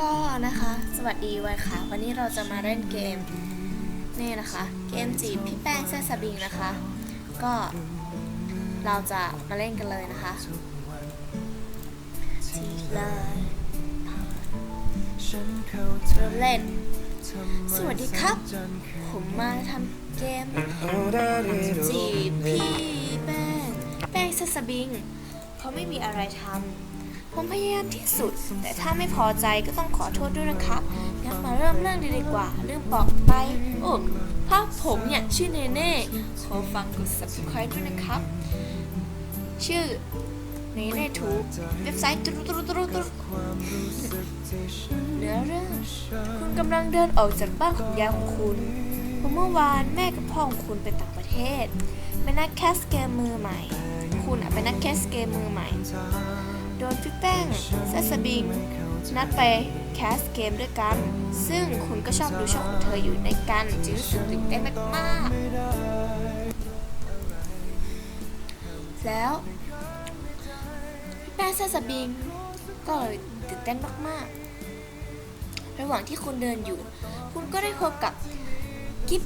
ก็นะคะ สวัสดีวันค่ะ วันนี้เราจะมาเล่นเกมนี่นะคะ เกมจีบพี่แป้งแซสบิงนะคะ ก็เราจะมาเล่นกันเลยนะคะจีบเลยเริ่มเล่น สวัสดีครับ ผมมาทำเกมจีบพี่แป้งแป้งแซสบิงเขาไม่มีอะไรทำ ผมพยายามที่สุด แต่ถ้าไม่พอใจก็ต้องขอโทษด้วยนะครับงั้นมาเริ่มเรื่องดีกว่า เรื่องบอกไป โอ้ภาพผมเนี่ยชื่อเนเน่ขอฟังกด subscribe ด้วยนะครับ ชื่อเนเน่ทูเว็บไซต์ตรุตรุตรุตรุเนื้อเรื่อง คุณกำลังเดินออกจากบ้านของยายของคุณเพราะเมื่อวานแม่กับพ่อของคุณไปต่างประเทศเป็นนักแคสเกมมือใหม่ คุณอะเป็นนักแคสเกมมือใหม่ โดนพี่แป้งเซสบิง นัดไปแคสเกมด้วยกัน ซึ่งคุณก็ชอบดูช่องของเธออยู่ในกันจึงรู้สึกตื่นเต้นมากๆแล้วพี่แป้งเซสบิง ก็เลยตื่นเต้นมากๆ ระหว่างที่คุณเดินอยู่ คุณก็ได้พบกับกิฟ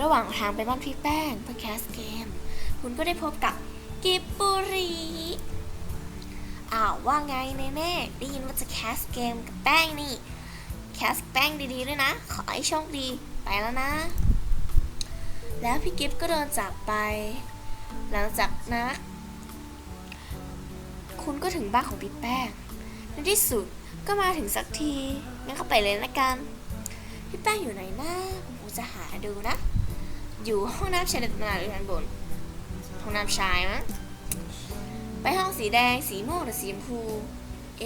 ระหว่างทางไปบ้านพี่แป้งเพื่อแคสเกม คุณก็ได้พบกับกิบบุรี อ้าวว่าไงเน่เน่ได้ยินว่าจะแคสเกมกับแป้งนี่ แคสแป้งดีๆด้วยนะ ขอให้โชคดีไปแล้วนะ แล้วพี่กิฟก็เดินจากไป หลังจากนะคุณก็ถึงบ้านของพี่แป้งในที่สุดก็มาถึงสักทีงั้นเข้าไปเลยนะกัน พี่แป้งอยู่ไหนนะผมจะหาดูนะ อยู่ห้องน้ำชายด้านหรือด้านบนห้องน้ำชายมั้ง ไปห้องสีแดง สีม่วงหรือสีชมพู เอ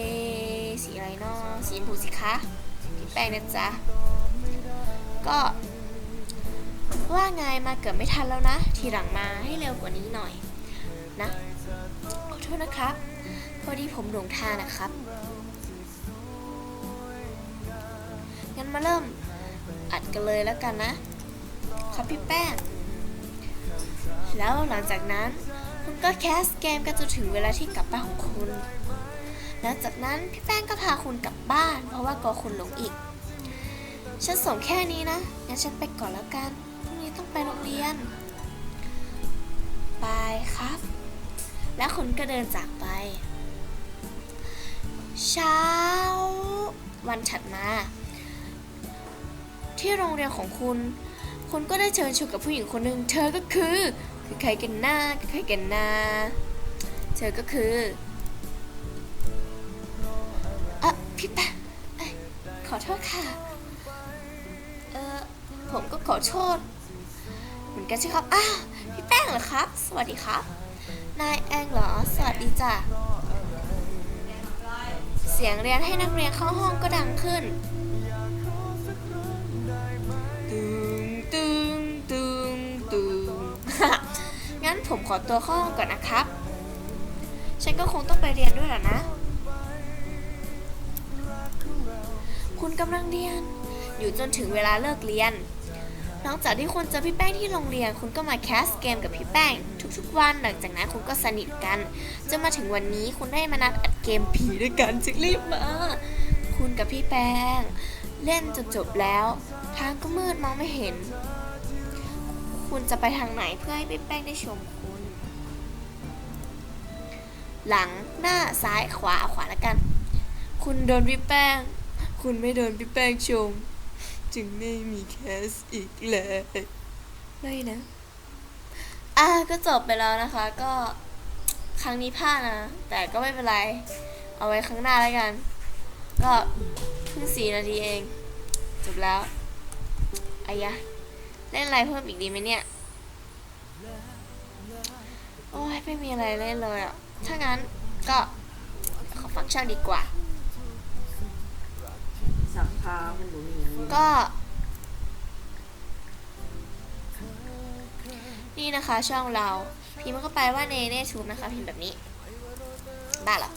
สีอะไรเนาะสีชมพูสิคะพี่แป้งนะจ๊ะ ก็ ว่าไงมาเกือบไม่ทันแล้วนะ ทีหลังมาให้เร็วกว่านี้หน่อย นะ ขอโทษนะครับ พอดีผมหลงทางนะครับ งั้นมาเริ่มอัดกันเลยแล้วกันนะ ครับพี่แป้ง แล้วหลังจากนั้น คุณก็แคสเกมกันจนถึงเวลาที่กลับบ้านของคุณ หลังจากนั้นพี่แป้งก็พาคุณกลับบ้าน เพราะว่ากลัวคุณหลงอีก ฉันส่งแค่นี้นะ งั้นฉันไปก่อนแล้วกัน พรุ่งนี้ต้องไปโรงเรียนไปครับ แล้วคุณก็เดินจากไป เช้า วันถัดมา ที่โรงเรียนของคุณ คุณก็ได้เชิญชวนกับผู้หญิงคนหนึ่ง เธอก็คือ คือใครกันหน้าคือใครกันหน้าเธอก็คืออะพี่แป๊ะเอ้ยขอโทษค่ะ เออผมก็ขอโทษเหมือนกันใช่ครับ อ้าว พี่แป้งเหรอครับ สวัสดีครับ นายแองเหรอ สวัสดีจ้ะ เสียงเรียนให้นักเรียนเข้าห้องก็ดังขึ้น อตัวเข้าห้องก่อนนะครับ ฉันก็คงต้องไปเรียนด้วยแหละนะ คุณกำลังเรียน อยู่จนถึงเวลาเลิกเรียนหลังจากที่คุณเจอพี่แป้งที่โรงเรียน คุณก็มาแคสเกมกับพี่แป้ง ทุกๆ วัน หลังจากนั้นคุณก็สนิทกัน จนมาถึงวันนี้คุณได้มานัดอัดเกมผีด้วยกันจึงรีบมา คุณกับพี่แป้ง เล่นจนจบแล้ว ทางก็มืดมองไม่เห็น คุณจะไปทางไหนเพื่อให้พี่แป้งได้ชมคุณ หลังหน้าซ้ายขวาขวาแล้วกัน คุณโดนพี่แป้ง คุณไม่โดนพี่แป้งชม จึงไม่มีแคสอีกเลยเลยนะ อะก็จบไปแล้วนะคะ ก็ครั้งนี้พลาดนะ แต่ก็ไม่เป็นไร เอาไว้ครั้งหน้าแล้วกัน ก็เพิ่งสี่นาทีเอง จบแล้วอายะเล่นอะไรเพิ่มอีกดีไหมเนี่ย โอ้ยไม่มีอะไรเล่นเลยอะ ถ้างั้นก็ขอฟังก์ชันดีกว่า สักผ้ามันบ่มีอย่างนี้ก็ นี่นะคะช่องเรา พิมพ์เข้าไปว่าเนเน่ทูบนะคะ พิมพ์แบบนี้ บ้าเหรอ